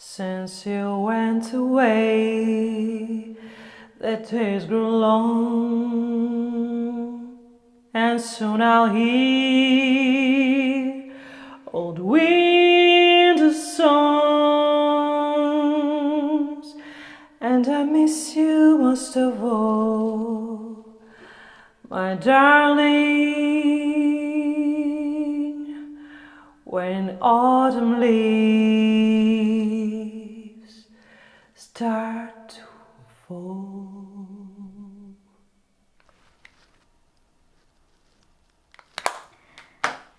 Since you went away, the days grew long, and soon I'll hear old winter songs, and I miss you most of all, my darling. When autumn leaves start to fall.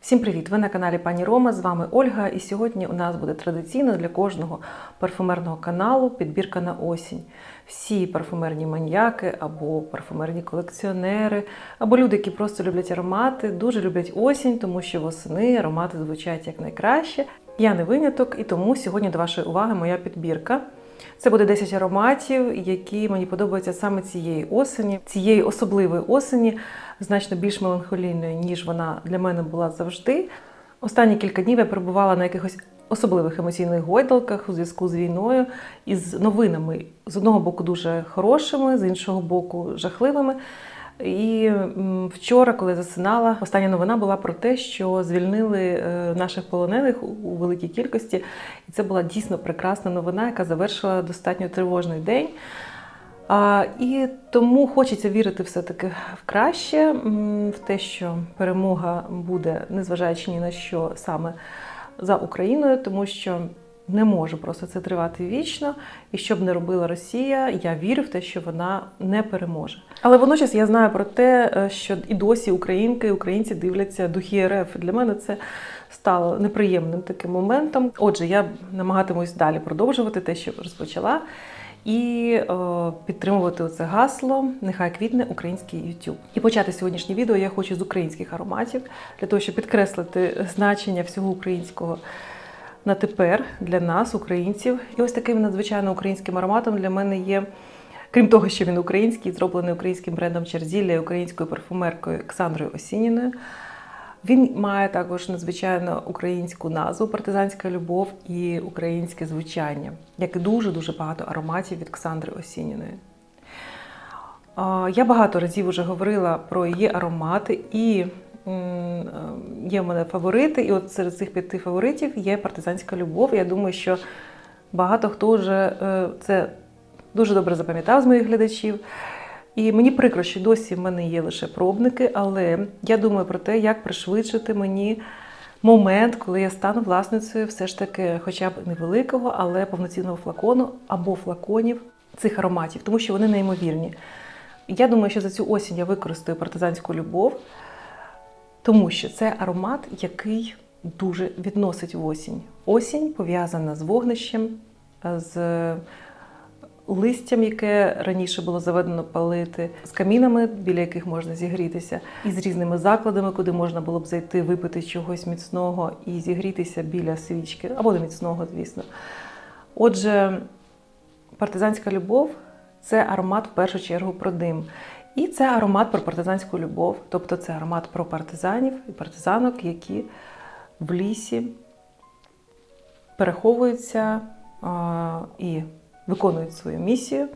Всім привіт! Ви на каналі Пані Рома. З вами Ольга. І сьогодні у нас буде традиційно для кожного парфумерного каналу підбірка на осінь. Всі парфумерні маньяки або парфумерні колекціонери, або люди, які просто люблять аромати, дуже люблять осінь, тому що восени аромати звучать як найкраще. Я не виняток, і тому сьогодні до вашої уваги моя підбірка. Це буде 10 ароматів, які мені подобаються саме цієї осені, цієї особливої осені, значно більш меланхолійної, ніж вона для мене була завжди. Останні кілька днів я перебувала на якихось особливих емоційних гойдалках у зв'язку з війною і з новинами з одного боку дуже хорошими, з іншого боку, жахливими. І вчора, коли засинала, остання новина була про те, що звільнили е, наших полонених у- великій кількості. І це була дійсно прекрасна новина, яка завершила достатньо тривожний день. І тому хочеться вірити все-таки в краще, в те, що перемога буде, незважаючи ні на що саме за Україною, тому що не може просто це тривати вічно. І що б не робила Росія, я вірю в те, що вона не переможе. Але водночас я знаю про те, е, що і досі українки і українці дивляться духи РФ. Для мене це стало неприємним таким моментом. Отже, я намагатимусь далі продовжувати те, що розпочала. І е, підтримувати це гасло Нехай квітне український YouTube. І почати сьогоднішнє відео я хочу з українських ароматів для того, щоб підкреслити значення всього українського на тепер для нас, українців. І ось таким надзвичайно українським ароматом для мене є. Крім того, що він український, зроблений українським брендом Черзілля і українською парфумеркою Олександрою Осініною. Він має також надзвичайно українську назву Партизанська любов і українське звучання, як і дуже дуже багато ароматів від Ксандри Осініної. Я багато разів вже говорила про її аромати, і є в мене фаворити. І от серед цих п'яти фаворитів є партизанська любов. Я думаю, що багато хто вже е, це дуже добре запам'ятав з моїх глядачів. І мені прикро, що досі в мене є лише пробники, але я думаю про те, як пришвидшити мені момент, коли я стану власницею все ж таки, хоча б невеликого, але повноцінного флакону або флаконів цих ароматів, тому що вони неймовірні. Я думаю, що за цю осінь я використаю партизанську любов, тому що це аромат, який дуже відносить осінь. Осінь пов'язана з вогнищем, з листям, яке раніше було заведено палити, з камінами, біля яких можна зігрітися, і з різними закладами, куди можна було б зайти, випити чогось міцного і зігрітися біля свічки, або не міцного, звісно. Отже, партизанська любов це аромат в першу чергу про дим. І це аромат про партизанську любов, тобто це аромат про партизанів і партизанок, які в лісі переховуються і виконують свою місію.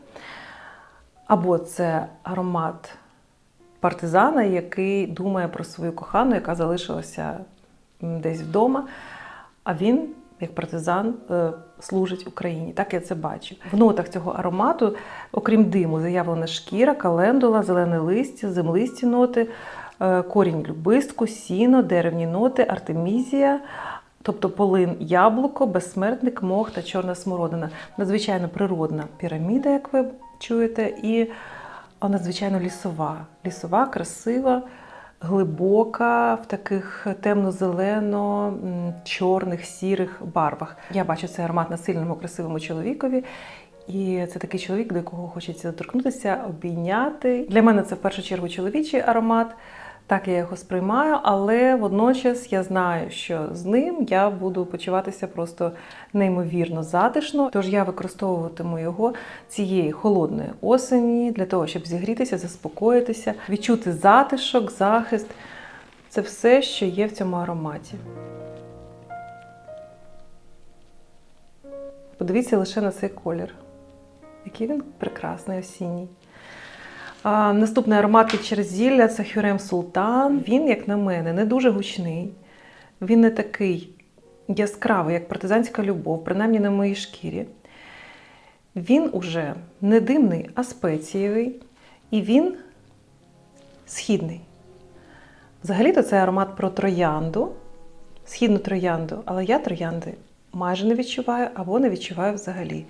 Або це аромат партизана, який думає про свою кохану, яка залишилася десь вдома, а він, як партизан, е, служить Україні. Так я це бачу. В нотах цього аромату, окрім диму, заявлена шкіра, календула, зелене листя, землисті ноти, е, корінь любистку, сіно, деревні ноти, артемізія. Тобто полин яблуко, безсмертник, мох та чорна смородина. Надзвичайно природна піраміда, як ви чуєте, і надзвичайно лісова. Лісова, красива, глибока, в таких темно-зелено-чорних, сірих барвах. Я бачу цей аромат на сильному, красивому чоловікові. І це такий чоловік, до якого хочеться доторкнутися, обійняти. Для мене це в першу чергу чоловічий аромат. Так я його сприймаю, але водночас я знаю, що з ним я буду почуватися просто неймовірно затишно. Тож я використовуватиму його цієї холодної осені для того, щоб зігрітися, заспокоїтися, відчути затишок, захист. Це все, що є в цьому ароматі. Подивіться лише на цей колір. Який він прекрасний осінній. Наступний аромат від Черзілля це Хюрем Султан. Він, як на мене, не дуже гучний. Він не такий яскравий, як партизанська любов, принаймні на моїй шкірі. Він уже не димний, а спецієвий. І він східний. Взагалі-то це аромат про троянду, східну троянду, але я троянди майже не відчуваю або не відчуваю взагалі.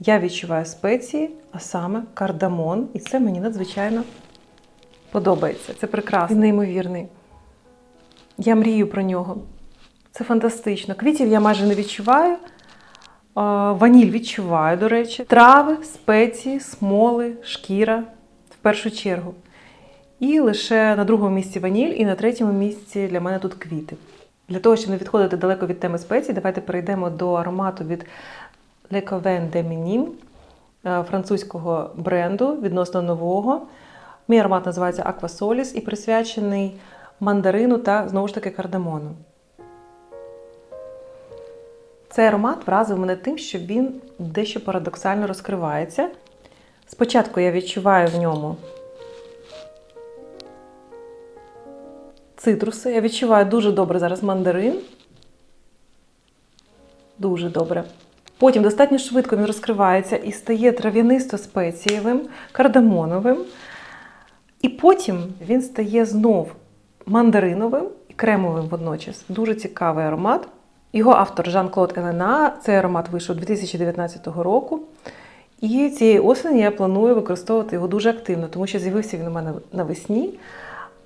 Я відчуваю спеції, а саме кардамон, і це мені надзвичайно подобається. Це прекрасно. Він неймовірний. Я мрію про нього. Це фантастично. Квітів я майже не відчуваю. Ваніль відчуваю, до речі. Трави, спеції, смоли, шкіра в першу чергу. І лише на другому місці ваніль, і на третьому місці для мене тут квіти. Для того, щоб не відходити далеко від теми спецій, давайте перейдемо до аромату від Le Coven de Minim, е, французького бренду, відносно нового. Мій аромат називається Solis і присвячений мандарину та знову ж таки кардамону. Цей аромат вразив мене тим, що він дещо парадоксально розкривається. Спочатку я відчуваю в ньому цитруси. Я відчуваю дуже добре зараз мандарин. Дуже добре. Потім достатньо швидко він розкривається і стає трав'янисто-спецієвим, кардамоновим. І потім він стає знов мандариновим і кремовим водночас. Дуже цікавий аромат. Його автор Жан-Клод Елена. Цей аромат вийшов 2019 року. І цієї осені я планую використовувати його дуже активно, тому що з'явився він у мене навесні,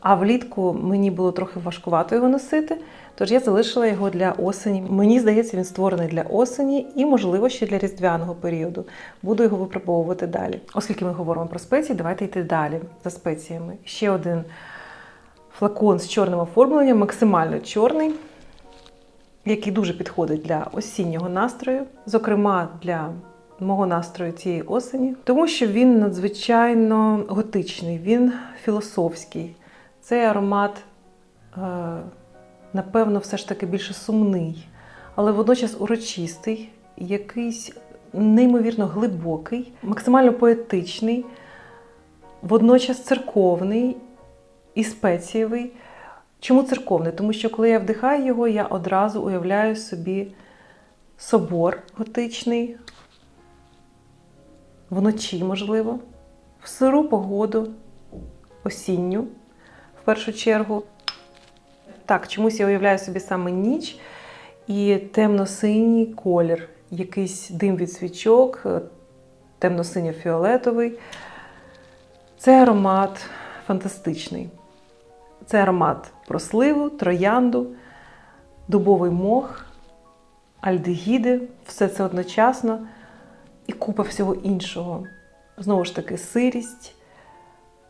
а влітку мені було трохи важкувато його носити. Тож я залишила його для осені. Мені здається, він створений для осені і, можливо, ще для різдвяного періоду. Буду його випробовувати далі. Оскільки ми говоримо про спеції, давайте йти далі за спеціями. Ще один флакон з чорним оформленням, максимально чорний, який дуже підходить для осіннього настрою, зокрема для мого настрою цієї осені, тому що він надзвичайно готичний, він філософський. Цей аромат, е, напевно, все ж таки більше сумний, але водночас урочистий, якийсь неймовірно глибокий, максимально поетичний, водночас церковний і спецієвий. Чому церковний? Тому що коли я вдихаю його, я одразу уявляю собі собор готичний, вночі, можливо, в сиру погоду, осінню, першу чергу. Так, чомусь я уявляю собі саме ніч і темно-синій колір, якийсь дим від свічок, е, темно-синьо-фіолетовий. Це аромат фантастичний. Це аромат про сливу, троянду, дубовий мох, альдегіди, все це одночасно і купа всього іншого. Знову ж таки, сирість,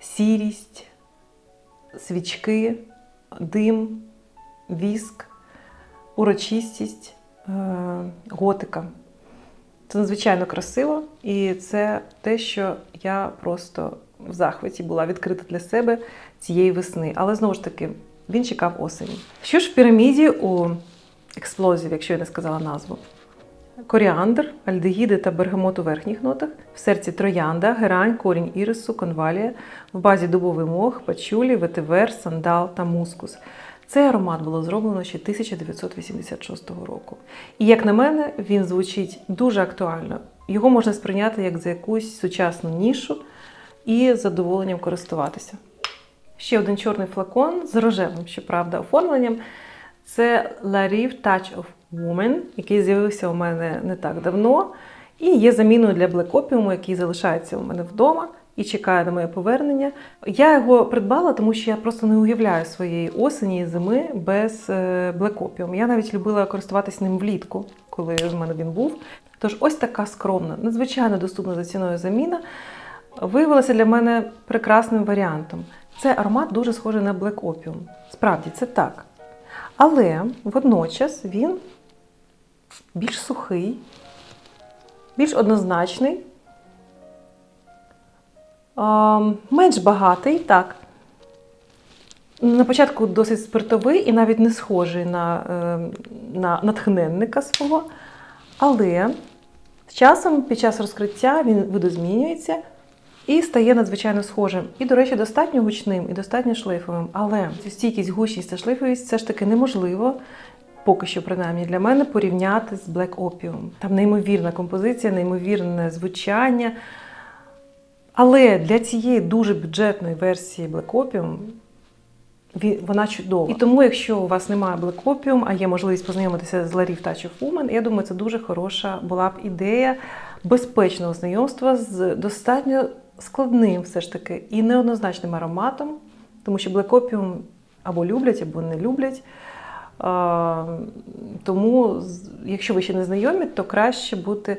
сірість, свічки, дим, віск, урочистість, е, готика. Це надзвичайно красиво, і це те, що я просто в захваті була відкрита для себе цієї весни. Але знову ж таки, він чекав осені. Що ж в піраміді у експлозів, якщо я не сказала назву? Коріандр, альдегіди та бергамот у верхніх нотах, в серці троянда, герань, корінь ірису, конвалія, в базі дубовий мох, пачулі, ветивер, сандал та мускус. Цей аромат було зроблено ще 1986 року. І як на мене, він звучить дуже актуально. Його можна сприйняти як за якусь сучасну нішу і з задоволенням користуватися. Ще один чорний флакон з рожевим, щоправда, оформленням. Це La Rive Touch of Woman, який з'явився у мене не так давно, і є заміною для Opium, який залишається у мене вдома і чекає на моє повернення. Я його придбала, тому що я просто не уявляю своєї осені і зими без Opium. Я навіть любила користуватись ним влітку, коли в мене він був. Тож ось така скромна, надзвичайно доступна за ціною заміна. Виявилася для мене прекрасним варіантом. Цей аромат дуже схожий на Black Opium. Справді, це так. Але водночас він більш сухий, більш однозначний, менш багатий, так. На початку досить спиртовий і навіть не схожий на, е, на натхненника свого. Але з часом, під час розкриття, він видозмінюється і стає надзвичайно схожим. І, до речі, достатньо гучним і достатньо шлейфовим. Але цю стійкість, гучність та шлейфовість все ж таки неможливо. Поки що, принаймні, для мене порівняти з Black Opium. Там неймовірна композиція, неймовірне звучання. Але для цієї дуже бюджетної версії Black Opium вона чудова. І тому, якщо у вас немає Black Opium, а є можливість познайомитися з Larif Touch of Woman, я думаю, це дуже хороша була б ідея безпечного знайомства з достатньо складним, все ж таки, і неоднозначним ароматом, тому що Black Opium або люблять, або не люблять. Тому, якщо ви ще не знайомі, то краще бути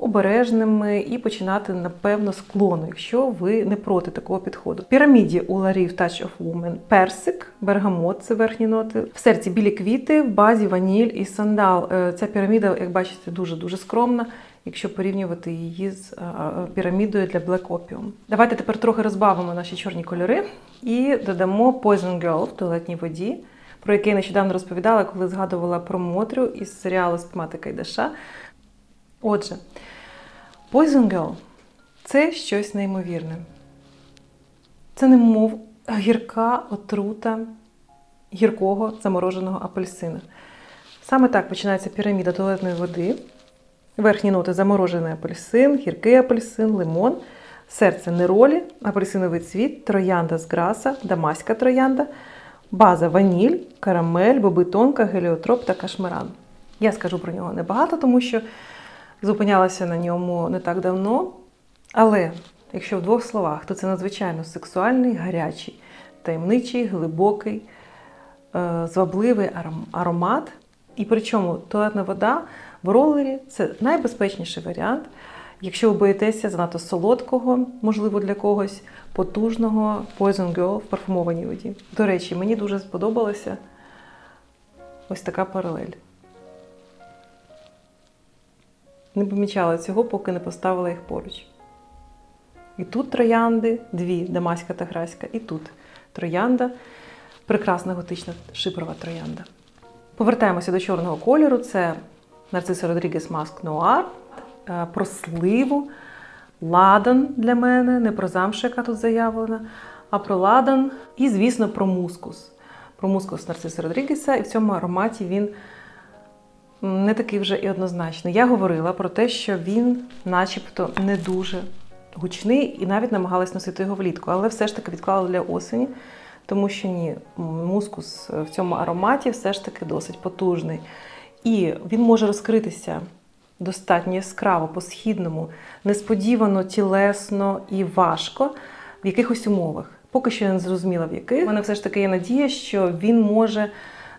обережними і починати, напевно, з клону, якщо ви не проти такого підходу. Піраміді у Larif Touch of Woman персик, бергамот це верхні ноти. В серці білі квіти, в базі ваніль і сандал. Е, Ця піраміда, як бачите, дуже-дуже скромна. Якщо порівнювати її з е, е, пірамідою для Black Opium. Давайте тепер трохи розбавимо наші чорні кольори і додамо Poison Girl в туалетній воді, про який нещодавно розповідала, коли згадувала про Мотрю із серіалу Спіймати Кайдаша. Отже, Poison Girl – це щось неймовірне. Це немов гірка отрута гіркого замороженого апельсина. Саме так починається піраміда туалетної води. Верхні ноти заморожений апельсин, гіркий апельсин, лимон, серце неролі, апельсиновий цвіт, троянда з граса, дамаська троянда, база ваніль, карамель, боби тонка, геліотроп та кашмиран. Я скажу про нього небагато, тому що зупинялася на ньому не так давно. Але якщо в двох словах, то це надзвичайно сексуальний, гарячий, таємничий, глибокий, е, звабливий аромат. І причому туалетна вода в ролері це найбезпечніший варіант, якщо ви боїтеся занадто солодкого, можливо, для когось, потужного Poison Girl в парфумованій воді. До речі, мені дуже сподобалася ось така паралель. Не помічала цього, поки не поставила їх поруч. І тут троянди, дві дамаська та граська, і тут троянда, прекрасна готична шипрова троянда. Повертаємося до чорного кольору. Це Нарциса Родрігес Маск Нуар, е, про сливу, ладан для мене, не про замшу, яка тут заявлена, а про ладан і, звісно, про мускус. Про мускус Нарциса Родрігеса. І в цьому ароматі він не такий вже і однозначний. Я говорила про те, що він, начебто, не дуже гучний і навіть намагалась носити його влітку, але все ж таки відклала для осені, тому що ні, мускус в цьому ароматі все ж таки досить потужний. І він може розкритися достатньо яскраво, по-східному, несподівано, тілесно і важко в якихось умовах. Поки що я не зрозуміла, в яких. У мене все ж таки є надія, що він може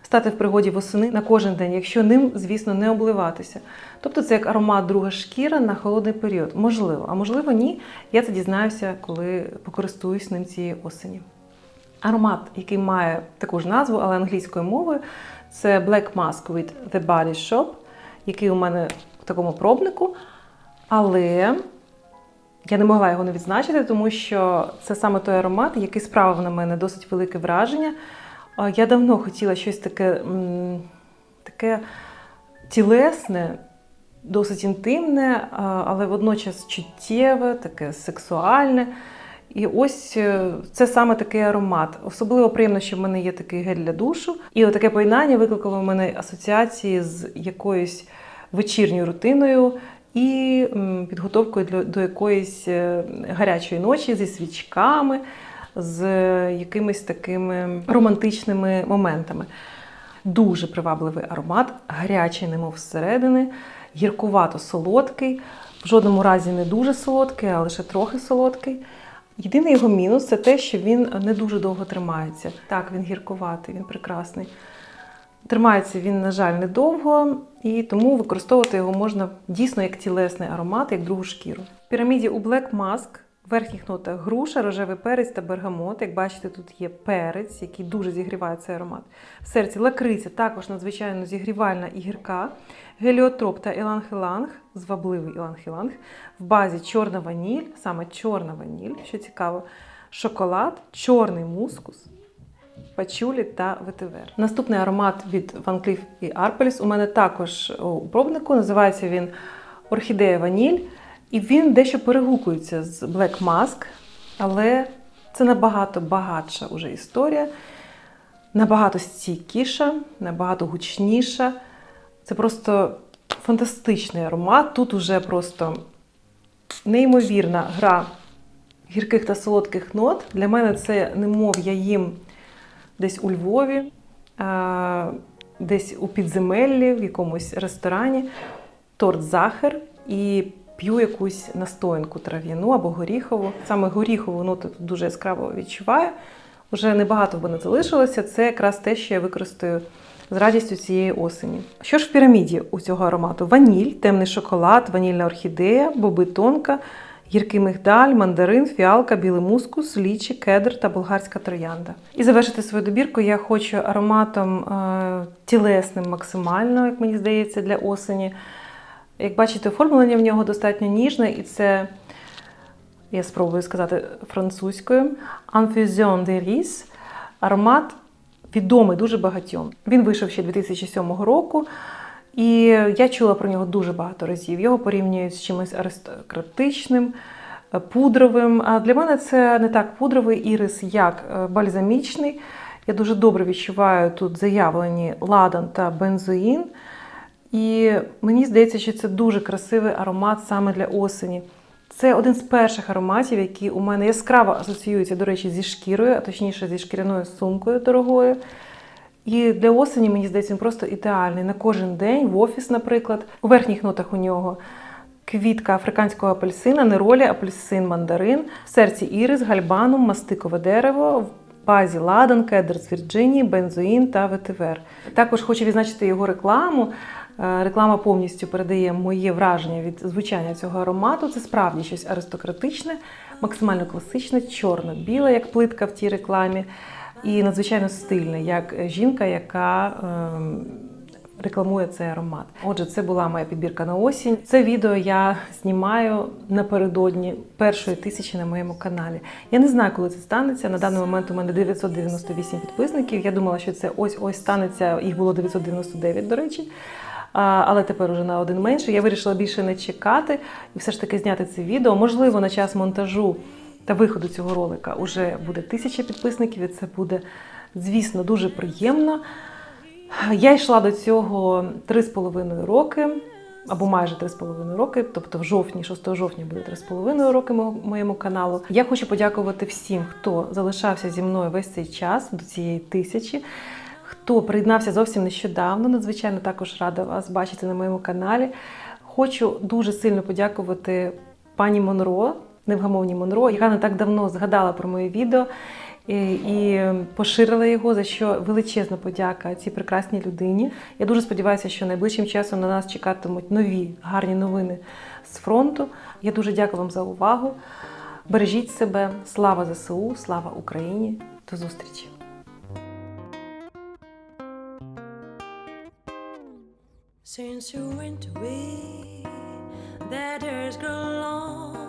стати в пригоді восени на кожен день, якщо ним, звісно, не обливатися. Тобто це як аромат друга шкіра на холодний період. Можливо, а можливо, ні. Я це дізнаюся, коли покористуюсь ним цієї осені. Аромат, який має таку ж назву, але англійською мовою, це Black Mask with The Body Shop, який у мене такому пробнику. Але я не могла його не відзначити, тому що це саме той аромат, який справив на мене досить велике враження. Я давно хотіла щось таке, таке тілесне, досить інтимне, але водночас чуттєве, таке сексуальне. І ось е, це саме такий аромат. Особливо приємно, що в мене є такий гель для душу. І таке поєднання викликало в мене асоціації з якоюсь вечірньою рутиною і підготовкою до якоїсь е, гарячої ночі зі свічками, з якимись такими романтичними моментами. Дуже привабливий аромат, гарячий, немов зсередини, гіркувато-солодкий, в жодному разі не дуже солодкий, а лише трохи солодкий. Єдиний його мінус це те, що він не дуже довго тримається. Так, він гіркуватий, він прекрасний. Тримається він, на жаль, недовго, і тому використовувати його можна дійсно як тілесний аромат, як другу шкіру. В піраміді у Black Mask в верхніх нотах груша, рожевий перець та бергамот. Як бачите, тут є перець, який дуже зігріває цей аромат. В серці лакриця також надзвичайно зігрівальна і гірка. Геліотроп та іланг-іланг, звабливий іланг-іланг. В базі чорна ваніль, саме чорна ваніль, що цікаво, шоколад, чорний мускус, пачулі та ветивер. Наступний аромат від Van Cleef і Arpels у мене також у пробнику. Називається він орхідея ваніль, і він дещо перегукується з Black Mask, але це набагато багатша уже історія, набагато стійкіша, набагато гучніша. Це просто фантастичний аромат. Тут уже просто неймовірна гра гірких та солодких нот. Для мене це немов я їм десь у Львові, десь у підземеллі, в якомусь ресторані, торт захер і п'ю якусь настоянку трав'яну або горіхову. Саме горіхову ноту тут дуже яскраво відчуваю. Уже небагато в мене залишилося. Це якраз те, що я використаю з радістю цієї осені. Що ж в піраміді у цього аромату? Ваніль, темний шоколад, ванільна орхідея, боби тонка, гіркий мигдаль, мандарин, фіалка, білий мускус, лічі, кедр та болгарська троянда. І завершити свою добірку я хочу ароматом е, тілесним максимально, як мені здається, для осені. Як бачите, оформлення в нього достатньо ніжне, і це, я спробую сказати французькою, Infusion de Ris. Аромат відомий дуже багатьом. Він вийшов ще 2007 року, і я чула про нього дуже багато разів. Його порівнюють з чимось аристократичним, пудровим. А для мене це не так пудровий ірис, як е, бальзамічний. Я дуже добре відчуваю тут заявлені ладан та бензоїн. І мені здається, що це дуже красивий аромат саме для осені. Це один з перших ароматів, які у мене яскраво асоціюються, до речі, зі шкірою, а точніше зі шкіряною сумкою дорогою. І для осені, мені здається, він просто ідеальний на кожен день, в офіс, наприклад. У верхніх нотах у нього квітка африканського апельсина, неролі, апельсин, мандарин, в серці ірис, гальбанум, мастикове дерево, в базі ладан, кедр з Вірджинії, бензоїн та ветивер. Також хочу відзначити його рекламу. Е, Реклама повністю передає моє враження від звучання цього аромату. Це справді щось аристократичне, максимально класичне, чорно-біле, як плитка в тій рекламі, і надзвичайно стильне, як жінка, яка ем, рекламує цей аромат. Отже, це була моя підбірка на осінь. Це відео я знімаю напередодні першої тисячі на моєму каналі. Я не знаю, коли це станеться. На даний момент у мене 998 підписників. Я думала, що це ось ось станеться. Їх було 999, до речі. Але тепер уже на один менше. Я вирішила більше не чекати і все ж таки зняти це відео. Можливо, на час монтажу та виходу цього ролика вже буде тисяча підписників, і це буде, звісно, дуже приємно. Я йшла до цього 3,5 роки, або майже 3,5 роки, тобто в жовтні, 6 жовтня буде 3,5 роки моєму каналу. Я хочу подякувати всім, хто залишався зі мною весь цей час до цієї тисячі. Хто приєднався зовсім нещодавно, надзвичайно також рада вас бачити на моєму каналі. Хочу дуже сильно подякувати пані Монро, невгамовній Монро, яка не так давно згадала про моє відео і, і поширила його, за що величезна подяка цій прекрасній людині. Я дуже сподіваюся, що найближчим часом на нас чекатимуть нові гарні новини з фронту. Я дуже дякую вам за увагу. Бережіть себе, слава ЗСУ, слава Україні. До зустрічі! Since you went away, that has grown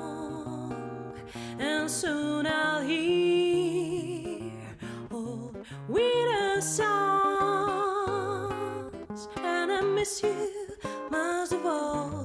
and soon I'll hear old winter songs. And I miss you most of all.